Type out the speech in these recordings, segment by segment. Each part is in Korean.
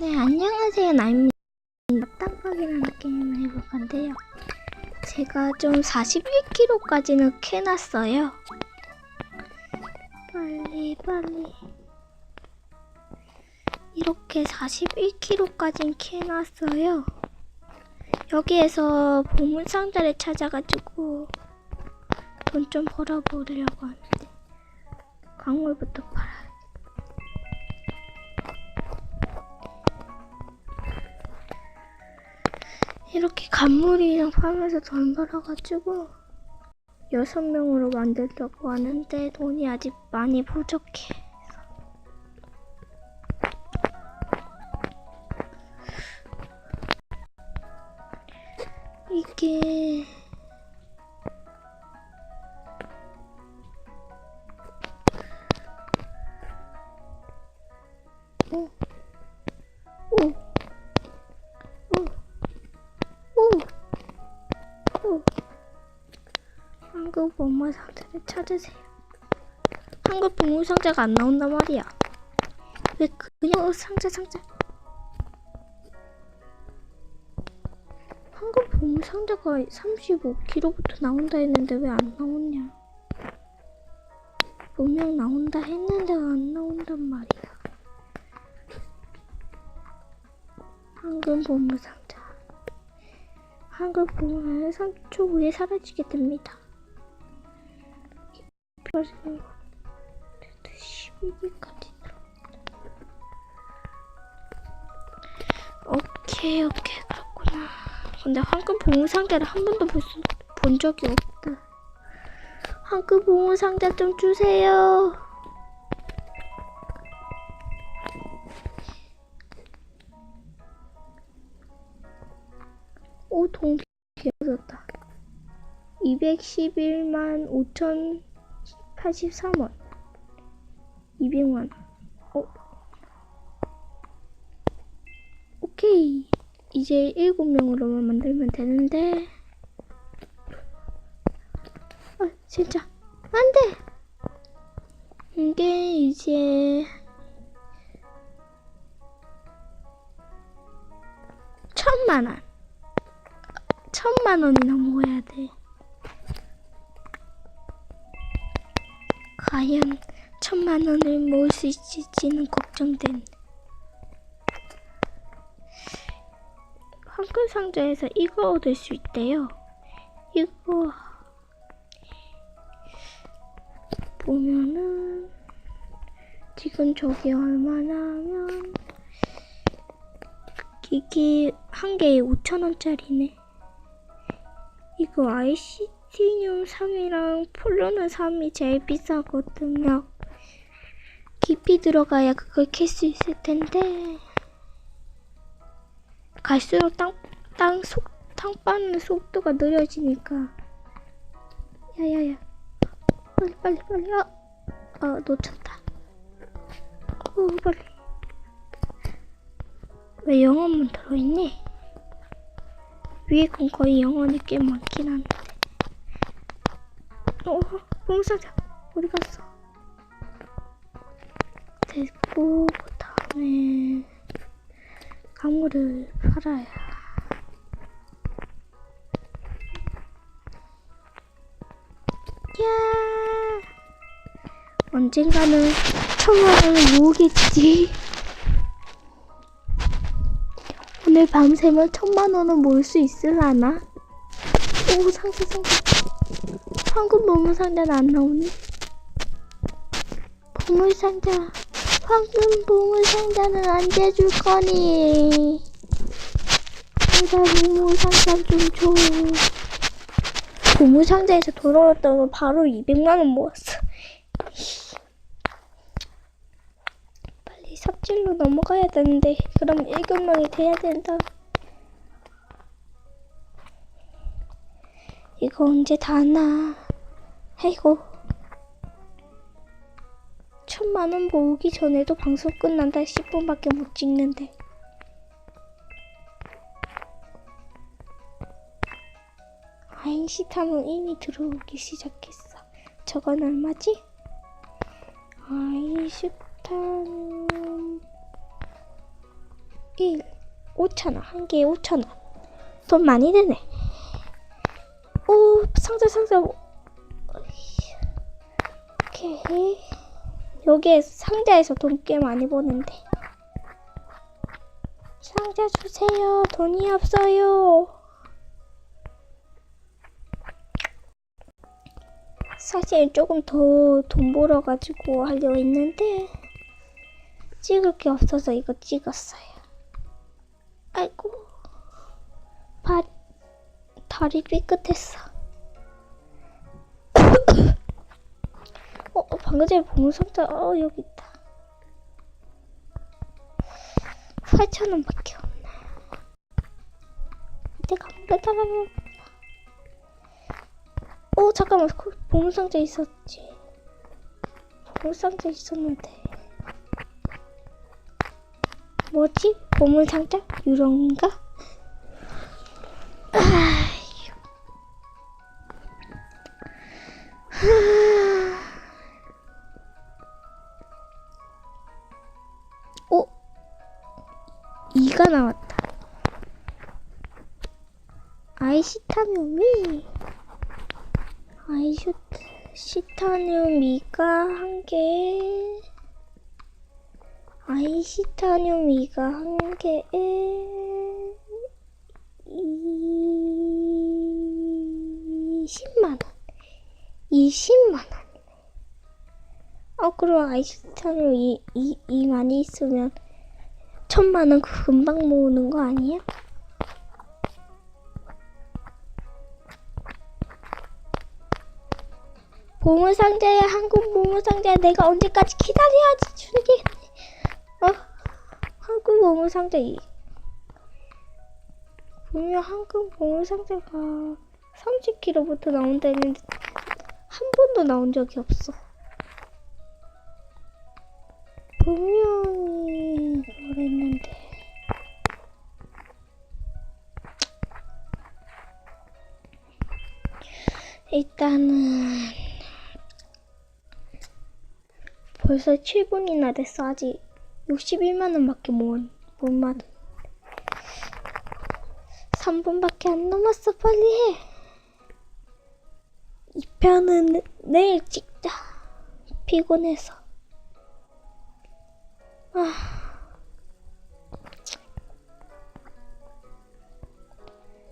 네, 안녕하세요. 나입니다. 땅박이라는 게임을 해볼 건데요. 제가 좀 41kg까지는 캐놨어요. 빨리, 빨리. 이렇게 41kg까지는 캐놨어요. 여기에서 보물상자를 찾아가지고 돈 좀 벌어보려고 하는데 광물부터 팔아 이렇게 간물이랑 파면서 돈 벌어가지고 여섯 명으로 만들려고 하는데 돈이 아직 많이 부족해. 이게 오, 한국 보물 상자를 찾으세요. 한국 보물 상자가 안 나온단 말이야. 왜 그냥 상자 상자? 한국 보물 상자가 35kg부터 나온다 했는데 왜 안 나오냐? 분명 나온다 했는데 안 나온단 말이야. 한국 보물 상자. 한글 보면 3초 후에 사라지게 됩니다. 그래서 12일까지 오케이 오케이 그렇구나. 근데 황금 보물 상자를 한 번도 볼 수, 본 적이 없다. 황금 보물 상자 좀 주세요. 오, 돈 비어졌다. 211만 5,083원. 200만. 어. 오케이. 이제 7명으로만 만들면 되는데. 아, 진짜. 안 돼! 이게 이제. 천만 원. 천만 원이나 모아야 돼. 과연 천만 원을 모을 수 있을지는 걱정된. 황금 상자에서 이거 얻을 수 있대요. 이거 보면은 지금 저게 얼마나면 이게 한 개에 5천 원짜리네. 이거 아이 시티늄 3이랑 폴로는 3이 제일 비싸거든요. 깊이 들어가야 그걸 캘 수 있을 텐데 갈수록 땅, 땅 속, 땅 빠는 속도가 느려지니까 야야야 빨리 빨리 빨리 아, 아 놓쳤다 오 빨리 왜 영혼만 들어있니? 위에 건 거의 영혼이 꽤 많긴 한데. 어, 봉사자 어디 갔어? 됐고 그 다음에 강물을 팔아야. 야, 언젠가는 천만 원을 모으겠지. 오늘 밤새면 천만 원을 모을 수 있을라나? 오 상자 상자 황금 보물 상자는 안 나오네 보물 상자 황금 보물 상자는 언제 줄 거니? 제발 보물 상자 좀 줘 보물 상자에서 돌아왔다가 바로 200만 원 모았어 빨리 삽질로 넘어가야 되는데 그럼 1금방이 돼야 된다. 이거 언제 다 나? 아이고. 천만 원 모으기 전에도 방송 끝난다 10분밖에 못 찍는데. 아인시타는 이미 들어오기 시작했어. 저건 얼마지? 아인슈타는 1 5천원 한 개에 5천원 돈 많이 드네 오 상자 상자. 오케이. 여기에 상자에서 돈 꽤 많이 버는데. 상자 주세요. 돈이 없어요. 사실 조금 더 돈 벌어가지고 하려 했는데 찍을 게 없어서 이거 찍었어요. 아이고. 발 다리 삐끗했어. 방금 전에 보물 상자 어 여기 있다. 8천 원밖에 없네. 내가 매달아요. 어 잠깐만 그 보물 상자 있었지. 보물 상자 있었는데. 뭐지? 보물 상자? 유령인가? 아휴. 나왔다. 아이시타뇽이 아이슈 시타뇽 이가 한 개. 아이시타뇽 이가 한 개에 이 20만 원. 20만 원. 어 그럼 아이시타뇽 이, 이, 이 많이 있으면 천만 원 금방 모으는 거 아니야? 보물상자야 한국 보물상자야 내가 언제까지 기다려야지 주겠네 어? 한국 보물상자 이 분명 한국 보물상자가 30kg부터 나온다 했는데 한 번도 나온 적이 없어 분명 일단은 벌써 7분이나 됐어. 아직 61만 원밖에 못, 못 받은. 3분밖에 안 남았어. 빨리 해. 이 편은 내일 찍자. 피곤해서. 아.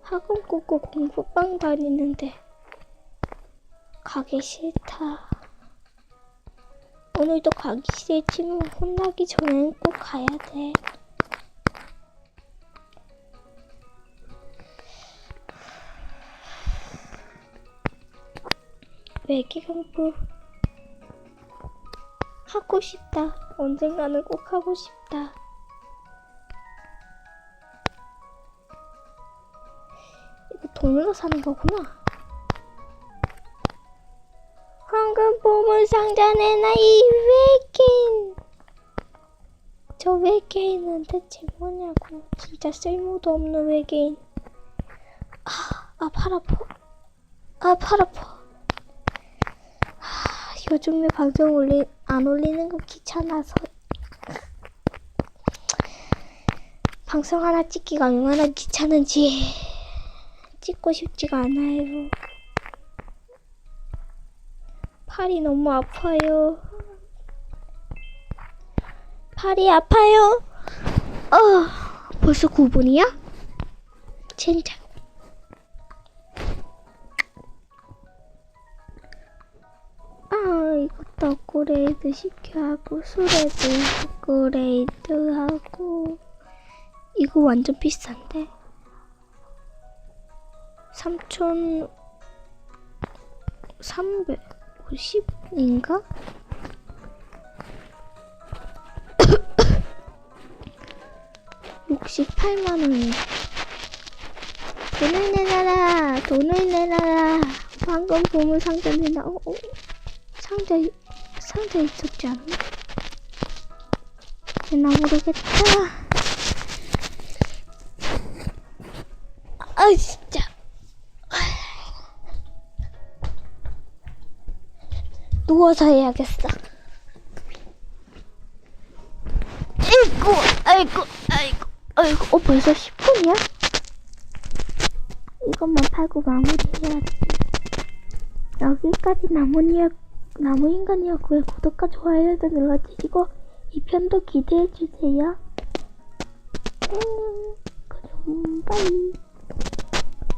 학원 꾸고 공부방 다니는데 가기 싫다. 오늘도 가기 싫지만 혼나기 전엔 꼭 가야 돼. 외계 공부 하고 싶다. 언젠가는 꼭 하고 싶다. 이거 돈으로 사는 거구나. 황금 보물 상자 내놔 이 외계인. 저 외계인은 대체 뭐냐고. 진짜 쓸모도 없는 외계인. 아, 아, 팔 아파. 아, 팔 아파. 아, 요즘에 방송 올리, 안 올리는 거 귀찮아서. 방송 하나 찍기가 얼마나 귀찮은지 찍고 싶지가 않아요 팔이 너무 아파요. 팔이 아파요. 어, 벌써 9분이야? 젠장. 아, 이것도 업그레이드 시켜하고, 수레도 업그레이드 하고, 이거 완전 비싼데? 3천, 300. 50인가? (68만 원이) 돈을 내놔라 돈을 내놔라 방금 보물 상자 내놔 어, 어? 상자 상자 있었지 않나? 나 모르겠다 아 진짜 누워서 해야겠어. 아이고, 아이고, 아이고, 어이구, 어, 벌써 10분이야? 이것만 팔고 마무리해야지. 여기까지 나무니아, 나무인간이었고요. 구독과 좋아요도 눌러주시고, 2편도 기대해주세요. 안녕. 그럼, 빠이.